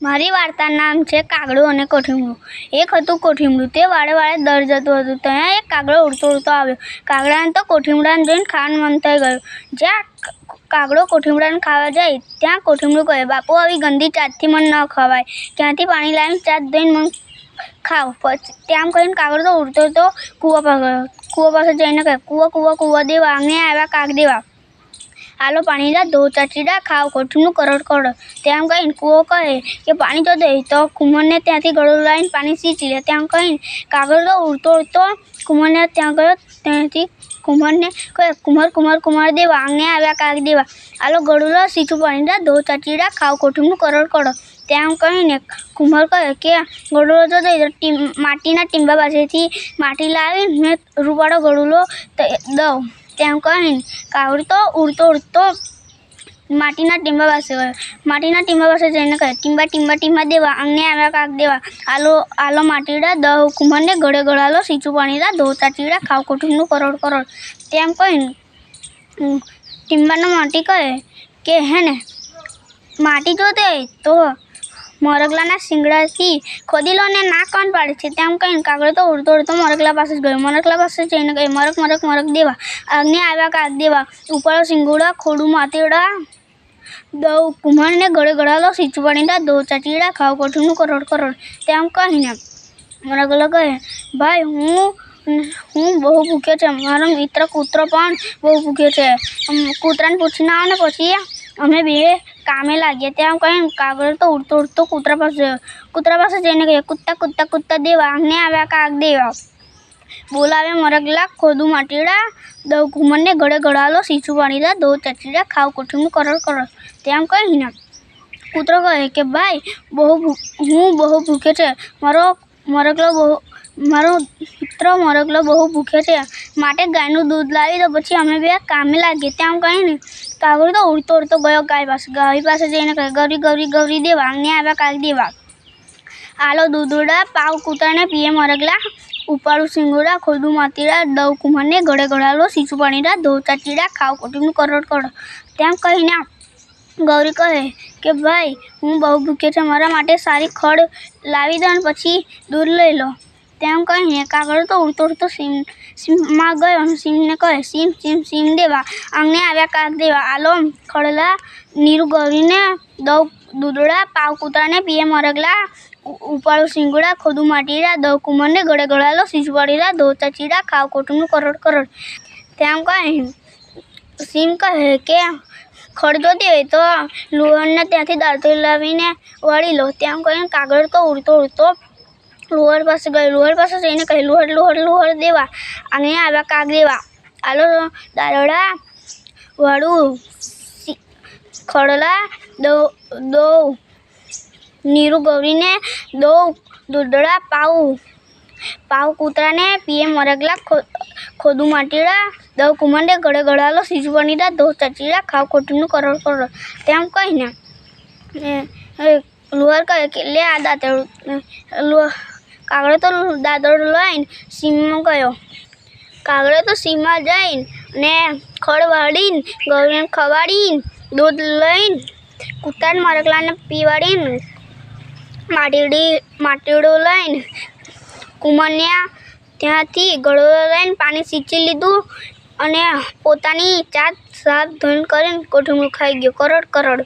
મારી વાર્તાનું નામ છે કાગડો અને કોઠીમડું એક હતું કોઠીમડું તે વાળે વાળે દર જતું હતું. ત્યાં એક કાગડો ઉડતો ઉડતો આવ્યો. કાગડાને તો કોઠીમડાને જોઈને ખાવાનું મન થઈ ગયું. જ્યાં કાગડો કોઠીમડાને ખાવા જાય, ત્યાં કોઠીમડું કહે, બાપુ, આવી ગંદી ચાટથી મને ન ખવાય. ત્યાંથી પાણી લાવીને ચાટ ધોઈને મને ખાવ. પછી તેમ કહીને કાગડો તો ઉડતો તો કૂવા પર ગયો. કૂવા પાસે જઈને કહે, કૂવા કૂવા કૂવા દેવા, આંગણે આવ્યા કાગ દેવા આલો પાણીના ધો ચચીડા ખાવ કોઠનું કરોડ કરોડ. તેમ કહીને કૂવો કહે કે, પાણી તો દે. તો કુંવરને ત્યાંથી ગળું લાવીને પાણી સીંચી લે. તેમ કહીને કાગળ તો ઉડતો ઉડતો કુંવરને ત્યાં ગયો. ત્યાંથી કુંવરને કહે, કુંવર કુંવર કુંવર દેવા, આંગણે આવ્યા કાગ દેવા. આલો ગળું લો સીચું પાણીના ધો ચચીડા ખાવ કોઠનું કરોડ કરોડ. તેમ કહીને કુંભર કહે કે ગળુલો તો દો. માટીના ટીંબા પાસેથી માટી લાવીને રૂપાળો ગળુલો દઉં. તેમ કહીને કાવડતો, ઉડતો ઉડતો માટીના ટીંબા પાસે ગયો. માટીના ટીંબા પાસે જઈને કહે, ટીંબા ટીંબા ટીંબા દેવા આંગણે આવ્યા કાક દેવા. આલો આલો માટીડા દ કુંભરને ગળે ગળાલો, સીચું પાણીડા ધોતા ચીડા ખાવ કુટુંબનું કરોડ કરોડ. તેમ કહીને ટીંબાનો માટી કહે કે, હે ને, માટી જો દે તો મોરગલાના શિંગડાથી ખોદી લો ને ના કોણ પાડે છે. તેમ કહીને કાગડો તો ઉડતો ઉડતો મોરગલા પાસે જ ગયો. મોરગલા પાસે જઈને કહે મરક મરક મરક દેવા. આગને આવ્યા કાગ દેવા. ઉપાડો શિંગુડા, ખોડું માતેડા દઉ કુંભારને ગળે ગળાલો સીચું પાણીના દો, ચચીડા, ખાવ, કોઠીનું કરોડ કરોડ. તેમ કહીને મોરગલો કહે, ભાઈ, હું હું બહુ ભૂખ્યો છે. મારો મિત્ર કૂતરો પણ બહુ ભૂખ્યો છે. કૂતરાને પૂછીને આવો ને પછી અમે બે કામે લાગ્યા. ત્યાં કહે કાગળ તો ઉડતો ઉડતો કૂતરા પાસે. કૂતરા પાસે જઈને કહે, કૂદતા કૂદતા કૂદતા દેવા આંગણે આવ્યા કાગ દેવા. બોલાવે મરગલા, ખોદું માટીડા દવ ઘુમરને ગળે ગળાલો સીચું પાણીલા, દો ચચીડા, ખાવ કોઠીનું કરોડ કરોડ તેમ કહીને કૂતરો કહે કે, ભાઈ, બહુ હું બહુ ભૂખે છે. મારો મરગલો બહુ, મારો મિત્ર મરગલો બહુ ભૂખે છે. માટે ગાયનું દૂધ લાવી દો પછી અમે બે કામે લાગીએ. તેમ કહીને કાગળ તો ઉડતો ઉડતો ગયો ગાય પાસે. ગાય પાસે જઈને કહે, ગૌરી ગૌરી ગૌરી દેવા આંગણે આવ્યા કાગ દેવા. આલો દૂધોડા પાવ કૂતરને પીએ મરગલા, ઉપાડું સિંગોડા, ખોદું માતીડા દવ કુંભરને ગળે ગળાલો સીચું પાણીડા ધો ચીડા ખાવ કોટીનું કરોડ કરોડ. તેમ કહીને ગૌરી કહે કે, ભાઈ, હું બહુ ભૂખ્યો છે, મારા માટે સારી ખડ લાવી દો અને પછી દૂધ લઈ લો. તેમ કહીને કાગળ તો ઉડતો ઉડતો સીમ સીમમાં ગયો અને સીમને કહે સીમ સીમ સીમ દેવા. આંગણે આવ્યા કાગ દેવા. આલો. ખડલા નીરુ ગૌરીને દવ દૂધડા પાવ કૂતરાને પીએ મરગલા, ઉ- ઉપાડો સિંગોડા, ખોદું માટીરા દવ કુમરને ગળે ગળાલો સિંચવાડીરા ધો ચીરા ખાવ કોટુંનું કરોડ કરોડ. તેમ કહે, સિંહ કહે કે ખડ જોતી હોય તો લુહરને ત્યાંથી દાળતો લાવીને વાળી લો. તેમ કહીને કાગળ તો ઉડતો ઉડતો લુહર પાસે ગયો. લુહર પાસે જઈને કહે, લુહર લુહર લુહર દેવા. અને આવ્યા કાગ દેવા. આલો દારોડા વાળું ખડલા દો નીરુ ગૌરીને દો દૂધડા, પાઉ પાવ કૂતરાને પીએ મરગલા ખોદુ માટીડા, દવ કુમંડે ગળે ગળાલો સીજુ બનીડા દો ચચીડા, ખાવ ખોટીનું કરોડ કરોડ. તેમ કહીને લુહાર કહે કે, લે આ દાંતેડું. લુહ કાગડો તો દાદરો લઈને સીમમાં ગયો. કાગડો તો સીમમાં જઈને ને ખડ વાળીને ગૌરીને ખવાડીને, દૂધ લઈને, કૂતરાને મરકલાને પીવાડીને, માટીડી, માટીડું લઈને, કુમન્યા ત્યાંથી ગળો લઈને પાણી સિંચી લીધું અને પોતાની ચાત સાફ ધોઈ કરીને કોઠું ખાઈ ગયો. કરોડ કરોડ.